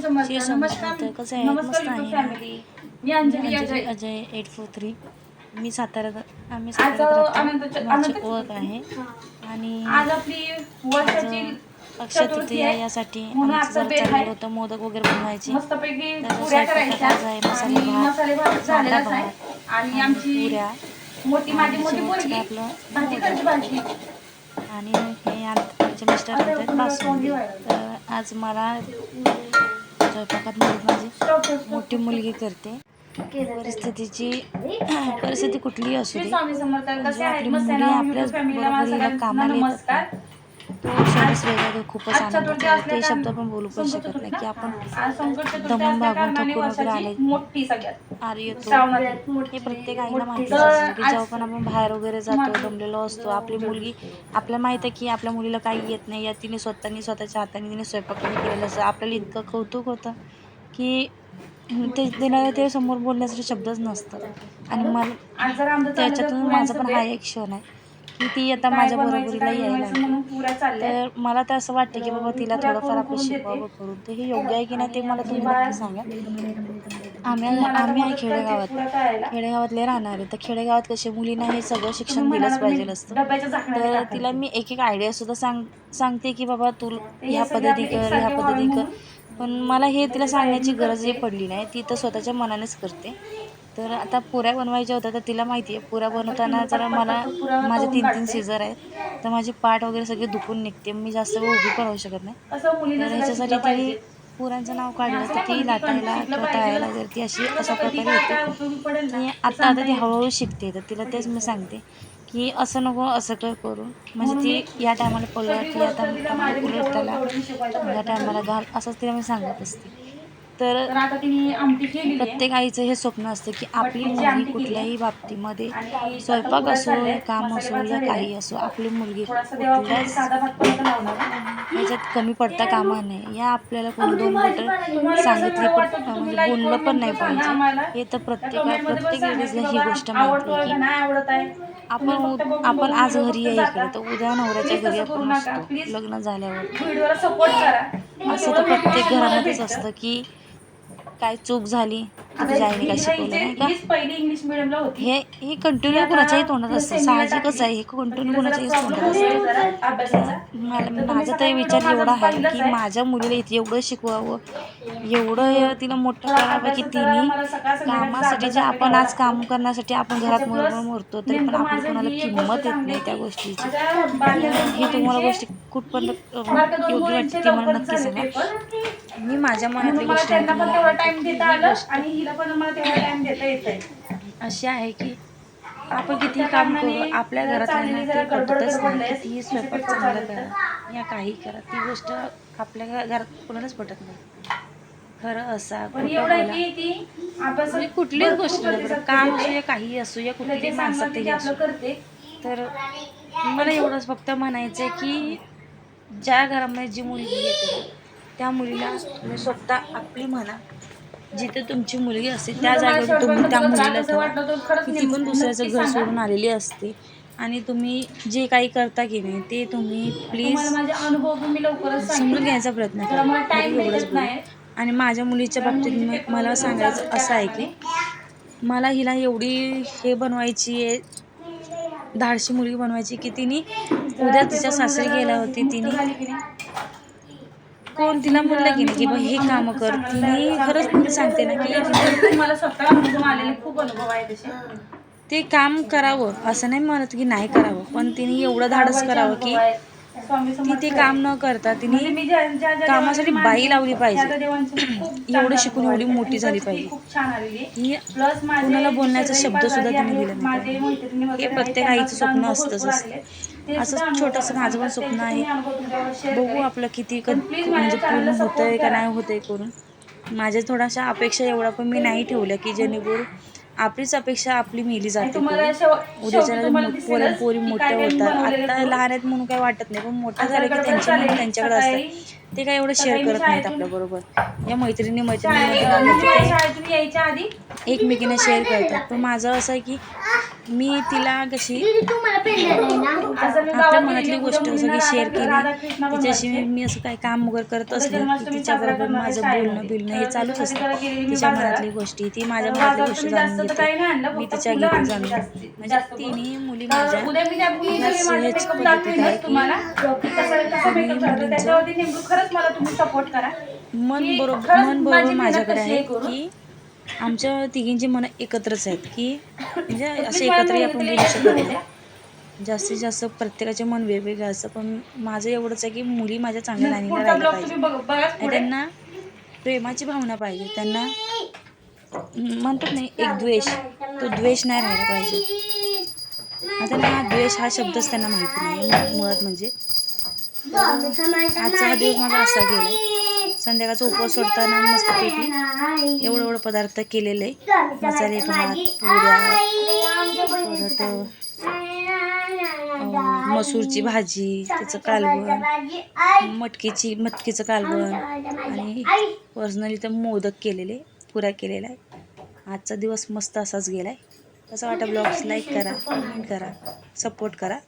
स्वामी समर्थ नमस्कार. कसं आहे? मस्त मी Anjali Ajay. Ajay eight four three मी साताऱ्यात आम्ही साताऱ्यात ओळख आहे. आणि आज आपली वर्षाची आज अक्षय तृतीया. यासाठी. होतं मोदक वगैरे बनवायचे. आज आहे, मसाले आणि भात, मसाले भात झालेलाच कांदा आहे. भात, आणि आमची पुऱ्या. मोठी माझी आणि मोठी शेवटचं पोरगी आपलं भाजी करते भाजी. आणि हे आम- आमचे मिस्टर म्हणतात बासुंदी. तर आज मला स्वयंपाकात मदत माझी मोठी मुलगी करते. परिस्थितीची परिस्थिती कुठलीही असू दे. म्हणजे आपली मुली आपल्याच बरोबर कामाला येतात तो क्षणच वेगळा खूपच आनंद ते शब्द पण बोलू पण शकत नाही की आपण दमून भागून थकून वगैरे आले. आर येतो. हे प्रत्येक आईला माहिती असतं. की आज- जेव्हा पण आपण बाहेर वगैरे जातो दमलेलो असतो आपली मुलगी आपल्याला माहीत आहे की आपल्या मुलीला काही येत नाही. या तिने स्वतःनी स्वतःच्या हाताने तिने स्वयंपाक केलेलं असतं. आपल्याला इतकं कौतुक होतं की ते तिला ते समोर बोलण्यासाठी शब्दच नसतं. आणि मला त्याच्यातून माझा पण. हा एक क्षण आहे. ती आता माझ्या बरोबरीला यायला तर मला तर असं वाटतं की बाबा तिला थोडंफार आपण शिकवावं. करून. ते हे योग्य आहे की नाही ते मला तुम्ही नक्की सांगा. आम्ही तर आम्ही आहे खेडेगावात. खेडेगावातले राहणार. आहे तर खेडेगावात कसे मुलींना हे सगळं शिक्षण दिलंच पाहिजे असतं. तर. तिला मी एक एक आयडिया सुद्धा सांग सांगते की बाबा तू ह्या पद्धती कर ह्या पद्धती कर. पण मला हे तिला सांगण्याची गरजही पडली नाही. ती तर स्वतःच्या मनानेच करते. तर आता पुऱ्या बनवायच्या होत्या तर तिला माहिती आहे पुऱ्या बनवताना जरा मला माझे तीन तीन सीझर आहेत. तर माझे पाठ वगैरे सगळे दुखून निघते. मी जास्त वेळ उभी पण राहू शकत नाही. तर ह्याच्यासाठी तरी पुरांचं नाव काढलं तर ती लाटायला किंवा तळायला जर ती अशी अशा प्रकारे काय होते आता आता ती हळूहळू शिकते. तर तिला तेच मी सांगते. की असं नको असं काय करू. म्हणजे ती या टायमाला पलट या टायमाला उलट त्याला या टायमाला घाल असंच तिला मी सांगत असते. तर तर आता तिने आमटी केली प्रत्येक आईचं हे स्वप्न असतं की आपली मुलगी कुठल्याही बाबतीमध्ये स्वयंपाक असो काम असो या काही असो आपली मुलगी. याच्यात कमी पडता कामा नये. या आपल्याला कोणी दोन बोटं सांगितली पण म्हणजे बोललं पण नाही पाहिजे. हे तर प्रत्येका प्रत्येक लेडीजला ही गोष्ट माहिती का आपण आपण आज घरी आहे. इकडे तर उद्या नवऱ्याच्या घरी आपण. असतो. लग्न झाल्यावर. असं तर प्रत्येक घरामध्येच असतं की काय चूक झाली? आईने काय शिकवलं नाही का? हे हे कंटिन्यू कुणाच्याही तोंडात असतं. साहजिकच आहे. हे कंटिन्यू कुणाच्याही तोंडात असतं. मला माझा तरी विचार एवढा आहे की माझ्या मुलीला इथे एवढं शिकवावं. एवढं तिला मोठं करावं की तिने कामासाठी जे आपण आज काम करण्यासाठी आपण घरात मरमर मरतो तरी पण आपल्याला कोणाला किंमत येत नाही त्या गोष्टीची. हे तुम्हाला गोष्टी कुठपर्यंत योग्य वाटते ते मला नक्की सांगा मी माझ्या मनातली गोष्ट त्यांना पण तेवढा टाइम देता आलं आणि हिला पण मला तेवढा टाइम देता येतंय. अशी आहे की आपण कितीही काम करू आपल्या घरातल्यांना ते पटतच नाही कितीही स्वयंपाक चांगला करा. या काही करा. ती गोष्ट आपल्या घरात कोणालाच पटत नाही. खरं असा आहे म्हणजे कुठलीच गोष्ट. काम. असू या काही असू या कुठलीही माणसात सांगणार ते असू. करते. तर मला एवढंच फक्त म्हणायचं आहे की ज्या घरामध्ये जी मुलगी येते त्या मुलीला तुम्ही स्वतः आपली म्हणा जिथे तुमची मुलगी असते त्या जागेवर तुम्ही त्या मुलीला ठेवा किती पण दुसऱ्याचं घर सोडून आलेली असते. आणि तुम्ही जे काही करता की नाही ते तुम्ही प्लीज समजून घ्यायचा प्रयत्न करा. आणि माझ्या मुलीच्या बाबतीत मला सांगायचं असं आहे की मला हिला एवढी हे बनवायची आहे धाडशी मुलगी बनवायची की तिने उद्या तिच्या सासरी गेल्या होती तिने? कोण तिला म्हणलं की नाही की बा हे कामं कर तिने खरंच मी सांगते ना की मला स्वतः अनुभव आलेले खूप अनुभव आहे तसे ते काम करावं असं नाही म्हणत की नाही करावं पण तिने एवढं धाडस करावं की ती ते. काम न करता म्हणजे तिने मी ज्या- ज्या- ज्या कामासाठी बाई लावली पाहिजे. एवढं शिकून एवढी. मोठी झाली पाहिजे. कोणाला बोलण्याचा शब्द सुद्धा तिने दिला नाही हे प्रत्येक आईचं स्वप्न असतंच असतं. असंच छोटंसं माझं पण. स्वप्न आहे. बघू. आपलं किती क- म्हणजे पूर्ण होतंय support का. नाही होतंय करून माझ्या थोड्याशा अपेक्षा एवढ्या पण मी नाही ठेवल्या की जेणेकरून आपलीच अपेक्षा आपली मिली जाते उद्याच्या पोरी मोठ्या होतात बनवलेलं आता food. लहान आहेत म्हणून काय वाटत नाही पण मोठ्या झाल्या की त्यांच्या झाली. त्यांच्याकडे असतात ते काय एवढं शेअर करत नाहीत शाळेतून- आपल्या बरोबर या मैत्रिणी मैत्रिणी आधी एकमेकीने शेअर करतात पण माझं असं आहे की मी तिला कशी आपल्या मनातली गोष्ट सगळी शेअर केली. तिच्याशी मी असं काही काम वगैरे करत असले की साजरा तिच्याबरोबर माझं. बोलणं बिलणं हे चालूच असतं तिच्या. मनातली गोष्टी ती माझ्या बाजारात गोष्टी जाणून घेते मी तिच्या आणली जाणून जास्ती- म्हणजे जास्त तिन्ही मुली माझ्या पद्धतीत आहे की. मुलींचं- मन बरोबर मन बरोबर माझ्याकडे आहे. की आमच्या तिघींची मनं एकत्रच आहेत की म्हणजे असे एकत्रही आपण बोलू शकत नाही. जास्तीत जास्त प्रत्येकाचे मन वेगवेगळं असतं पण माझं एवढंच आहे की मुली माझ्या चांगल्या लाईनीला राहिल्या पाहिजे. त्यांना प्रेमाची भावना पाहिजे. त्यांना म्हणतात नाही एक द्वेष तो द्वेष नाही राहिला पाहिजे. आता त्यांना द्वेष हा शब्दच त्यांना माहिती नाही. मुळात म्हणजे आजचा हा दिवस माझा असा गेला संध्याकाळचा उपवास सोडताना मस्तपैकी एवढं एवढं पदार्थ केलेले. आहे मसाले भात पुऱ्या परत मसूरची भाजी त्याचं कालवण मटकीची मटकीचं कालवण आणि पर्सनली तर मोदक केलेले पुऱ्या केलेला आहे आजचा दिवस मस्त असाच गेला आहे असं वाटतं ब्लॉग्स लाईक करा कमेंट करा सपोर्ट करा.